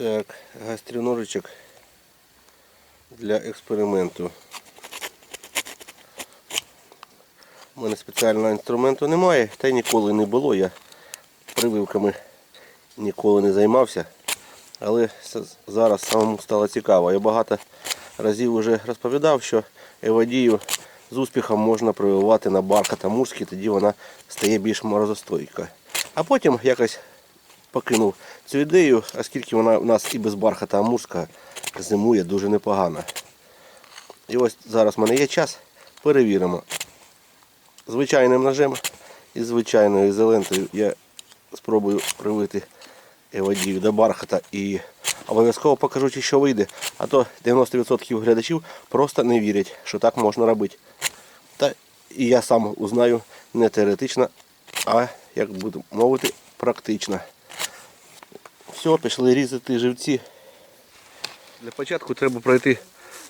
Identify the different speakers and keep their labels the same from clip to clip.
Speaker 1: Так, гастріножичок для експерименту. У мене спеціального інструменту немає, та й ніколи не було. Я прививками ніколи не займався. Але зараз самому стало цікаво. Я багато разів вже розповідав, що евадію з успіхом можна прививати на бархат амурський, тоді вона стає більш морозостойка. А потім якось покинув цю ідею, оскільки вона у нас і без бархата амурська зимує дуже непогано. І ось зараз в мене є час, перевіримо. Звичайним ножем і звичайною ізолентою я спробую привити евадію до бархата і обов'язково покажу, чи що вийде. А то 90% глядачів просто не вірять, що так можна робити. Та і я сам узнаю не теоретично, а як буду мовити, практично. Все, пішли різати живці. Для початку треба пройти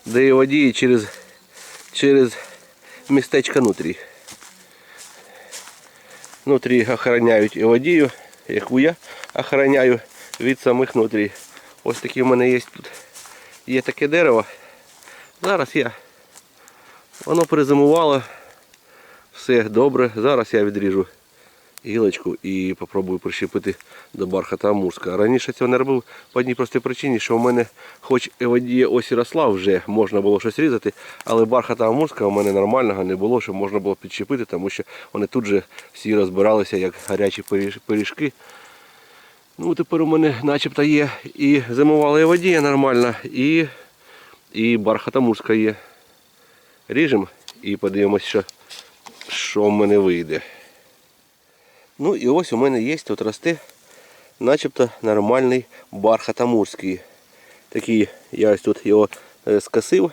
Speaker 1: до Євадії через, через містечко нутрій. Нутрі охороняють Євадію, яку я охороняю від самих нутрій. Ось такі в мене є тут. Є таке дерево. Зараз я. Воно перезимувало. Все добре. Зараз я відріжу гілочку і попробую прищепити до бархата амурська. Раніше цього не робив по одній простій причині, що у мене хоч евадія ось і росла вже, можна було щось різати, але бархата амурська у мене нормального не було, щоб можна було підчепити, тому що вони тут же всі розбиралися як гарячі пиріжки. Ну, тепер у мене начебто є і зимувала евадія нормальна, і, і бархат амурська є. Ріжемо і подивимось, що, що в мене вийде. Ну і ось у мене є тут росте начебто нормальний бархат амурський. Такий, я ось тут його е, скосив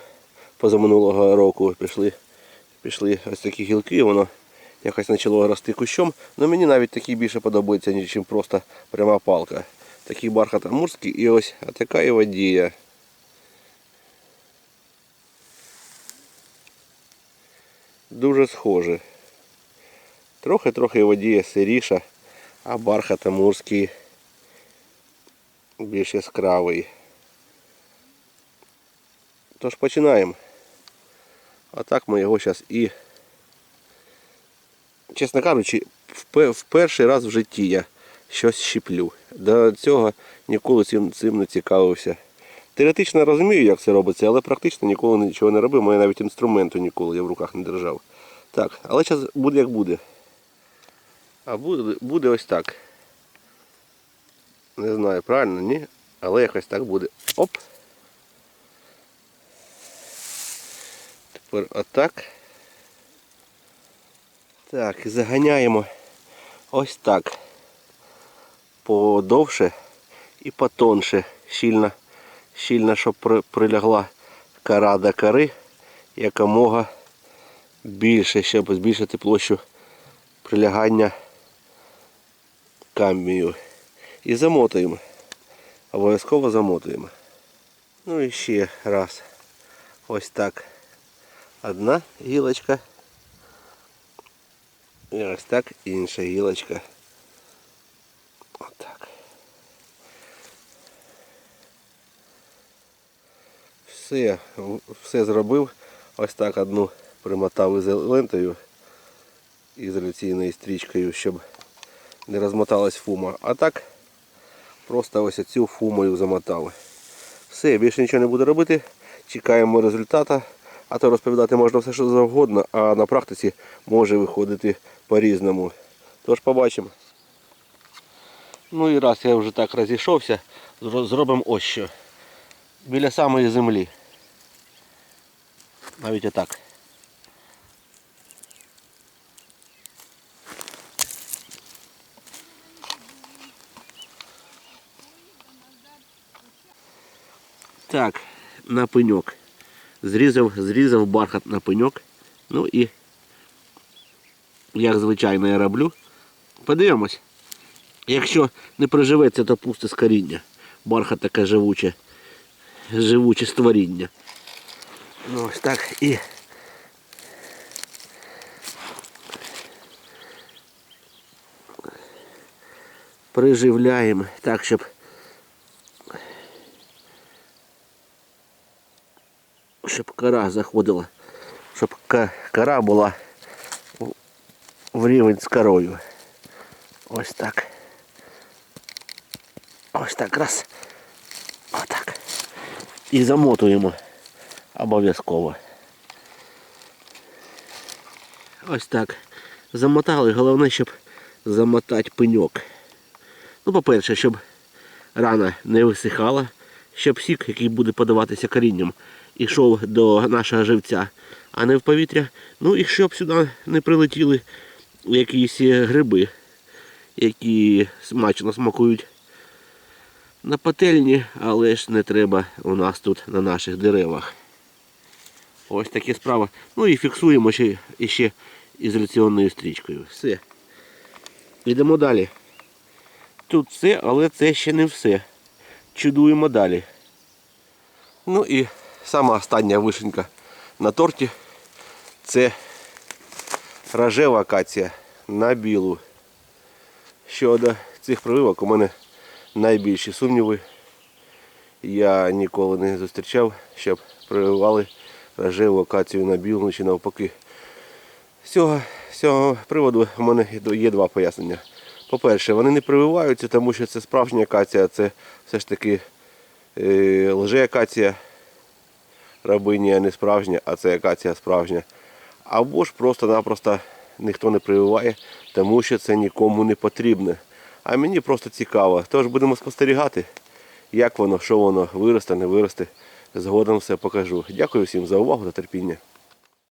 Speaker 1: позаминулого року. Пішли, пішли ось такі гілки, воно якось почало рости кущом. Ну мені навіть такий більше подобається, ніж просто пряма палка. Такий бархат амурський і ось така і водія. Дуже схоже. Трохи-трохи водіє сиріша, а бархат амурський більш яскравий. Тож починаємо. А так ми його зараз і, чесно кажучи, в перший раз в житті я щось щіплю. До цього ніколи цим, цим не цікавився. Теоретично розумію, як це робиться, але практично ніколи нічого не робив. Мене навіть інструменту ніколи я в руках не держав. Так, але зараз буде як буде. А буде, буде ось так. Не знаю, правильно, ні? Але якось так буде. Оп. Тепер отак. Так, і заганяємо ось так. Подовше і потонше. Щільно, щільно щоб прилягла кора до кори якомога більше, щоб збільшити площу прилягання каміню. І замотуємо. Обов'язково замотуємо. Ну і ще раз. Ось так. Одна гілочка. І ось так інша гілочка. Отак. Все, все зробив. Ось так одну примотав ізолентою ізоляційною стрічкою, щоб не розмоталась фума. А так просто ось цю фумою замотали. Все, більше нічого не буду робити. Чекаємо результата. А то розповідати можна все, що завгодно, а на практиці може виходити по-різному. Тож побачимо. Ну і раз я вже так розійшовся, зробимо ось що. Біля самої землі. Навіть отак. Так, на пеньок. Зрізав, зрізав бархат на пеньок. Ну і як звичайно я роблю. Подивимось. Якщо не приживеться, то пусте з коріння. Бархат таке живуче, живуче створіння. Ну ось так і. Приживляємо так, щоб щоб кора заходила, щоб ка- кора була в рівень з корою. Ось так. Ось так раз. Отак. І замотуємо обов'язково. Ось так. Замотали. Головне, щоб замотати пеньок. Ну, по-перше, щоб рана не висихала, щоб сік, який буде подаватися корінням, ішов до нашого живця, а не в повітря. Ну і щоб сюди не прилетіли якісь гриби, які смачно смакують на пательні, але ж не треба у нас тут на наших деревах. Ось такі справи. Ну і фіксуємо ще, ще ізоляційною стрічкою. Все. Йдемо далі. Тут все, але це ще не все. Чудуємо далі. Ну і сама остання вишенька на торті це рожева акація на білу. Щодо цих прививок у мене найбільші сумніви. Я ніколи не зустрічав, щоб прививали рожеву акацію на білу чи навпаки. З цього, з цього приводу у мене є два пояснення. По-перше, вони не прививаються, тому що це справжня акація, це все ж таки е, лже-акація рабині, а не справжня, а це акація справжня. Або ж просто-напросто ніхто не прививає, тому що це нікому не потрібне. А мені просто цікаво. Тож будемо спостерігати, як воно, що воно виросте, не виросте. Згодом все покажу. Дякую всім за увагу та терпіння.